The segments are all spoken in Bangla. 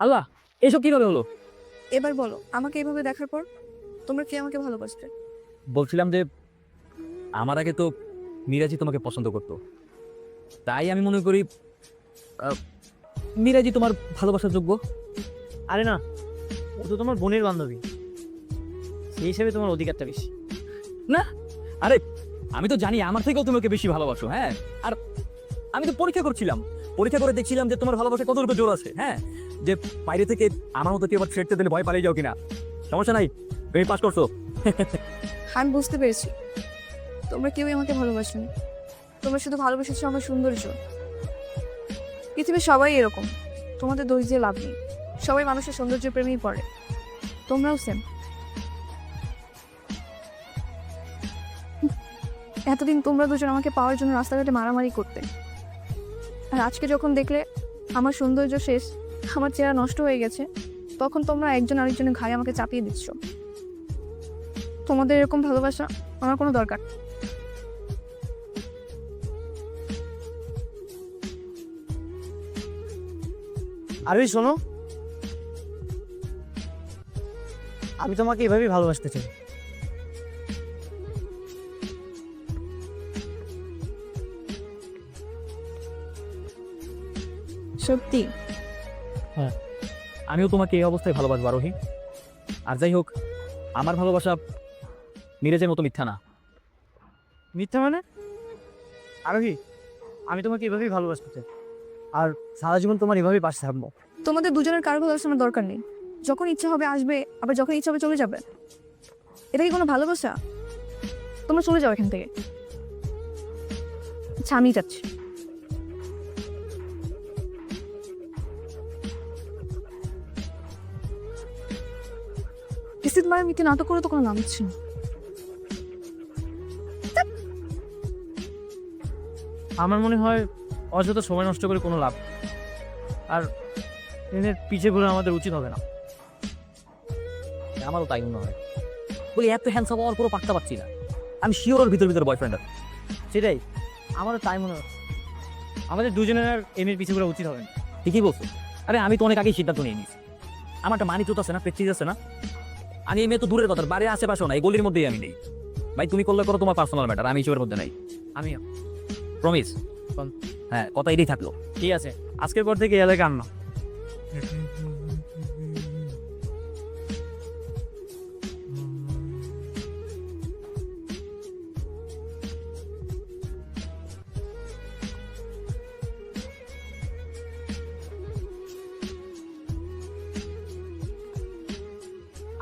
আল্লাহ এসব কীভাবে হলো? এবার বলো আমাকে এভাবে দেখার পর তোমরা কে আমাকে ভালোবাসতে বলছিলাম যে আমার আগে তো মিরাজি তোমাকে পছন্দ করতো। তাই আমি মনে করি আহ, মিরাজি তোমার ভালোবাসার যোগ্য। আরে না ও তো তোমার বোনের বান্ধবী। সেই হিসেবে তোমার অধিকারটা বেশি। না আরে আমি তো জানি আমার থেকেও তোমাকে বেশি ভালোবাসো হ্যাঁ? আর আমি তো পরীক্ষা করছিলাম। পরীক্ষা করে দেখছিলাম যে তোমার ভালোবাসা কতটুকু জোর আছে হ্যাঁ? যে বাইরে থেকে আমার মতো কেউ আবার ফেরতে দিলে ভয় পালিয়ে যাও কিনা। সমস্যা নাই তুমি পাস করছ। আমি বুঝতে পেরেছি। তোমরা কেউই আমাকে ভালোবাসনি তোমরা শুধু ভালোবেসেছো আমার সৌন্দর্য। পৃথিবীর সবাই এরকম। তোমাদের দোষ দিয়ে লাভ নেই। সবাই মানুষের সৌন্দর্যের প্রেমেই পড়ে। তোমরাও সেম এতদিন তোমরা দুজন আমাকে পাওয়ার জন্য রাস্তাঘাটে মারামারি করতে। আর আজকে যখন দেখলে আমার সৌন্দর্য শেষ, আমার চেহারা নষ্ট হয়ে গেছে, তখন তোমরা একজন আরেকজনের ঘাড়ে আমাকে চাপিয়ে দিচ্ছ। তোমাদের এরকম ভালোবাসা আমার কোনো দরকার। আরে শোনো। আমি তোমাকে এভাবেই ভালোবাসতে চাই। সত্যি? হ্যাঁ আমিও তোমাকে এই অবস্থায় ভালোবাসবো আরোহী। আর যাই হোক আমার ভালোবাসা মিরাজের মতো মিথ্যা না। মিথ্যা মানে? আরোহী আমি তোমাকে এভাবেই ভালোবাসতে চাই। আর সারা জীবন তোমার এভাবেই পাশে থাকব। তোমাদের দুজনের কারও ভালোবাসা দরকার নেই। যখন ইচ্ছা হবে আসবে আবার যখন ইচ্ছা হবে চলে যাবে। এটা কি কোনো ভালোবাসা? তোমরা চলে যাও এখান থেকে। আচ্ছা আমি যাচ্ছি। কিস্তিত মায়ের মিথ্যে নাটক করে তো কোনো নাম হচ্ছে না। আমার মনে হয় অযথা সময় নষ্ট করে কোনো লাভ। আর ট্রেনের পিছে ঘুরে আমাদের উচিত হবে না। আমারও তাই মনে হয়। বলি, এত হ্যান্ডসাম হওয়ার কোনো পাত্তা পাচ্ছি না। আমি শিওর ওর ভিতর ভিতর বয়ফ্রেন্ড সেটাই, আমারও তাই মনে হচ্ছে। আমাদের দুজনের আর এমের পিছে ঘুরে উচিত হবে না। ঠিকই বলছো। আরে, আমি তো অনেক আগেই সিদ্ধান্ত নিয়ে নিয়েছি। আমার একটা মানি টুত আছে না প্রেস্টিজ আছে না? আমি এই মেয়ে তো দূরের কথা বাড়ির আশেপাশেও না এই গলির মধ্যেই আমি নেই ভাই তুমি করলে করো তোমার পার্সোনাল ম্যাটার আমি হিসেবের মধ্যে নাই। আমিও। প্রমিস হ্যাঁ কথা এটাই থাকল। ঠিক আছে আজকের পর থেকে এলাকা আননা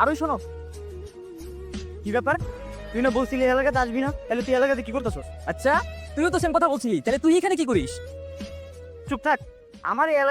আরও শোনো। কি ব্যাপার? তুই না বলছিলি এলাকাতে আসবি না? তাহলে তুই এলাকাতে কি করতেছ আচ্ছা তুইও তো সেম কথা বলছিলি তাহলে তুই এখানে কি করিস? চুপ থাক। আমার এই এলাকা